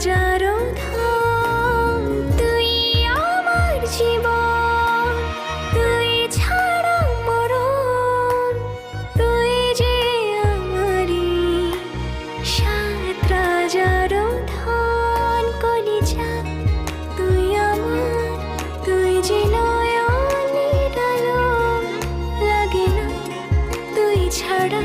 হাজারো ধাম, তুই আমার জীবন, তুই ছাড়া মরণ, তুই যে আমারি সাত রাজারো ধন কলিজা, তুই আমার, তুই যে নয়নে ডালো লাগে না, তুই ছাড়া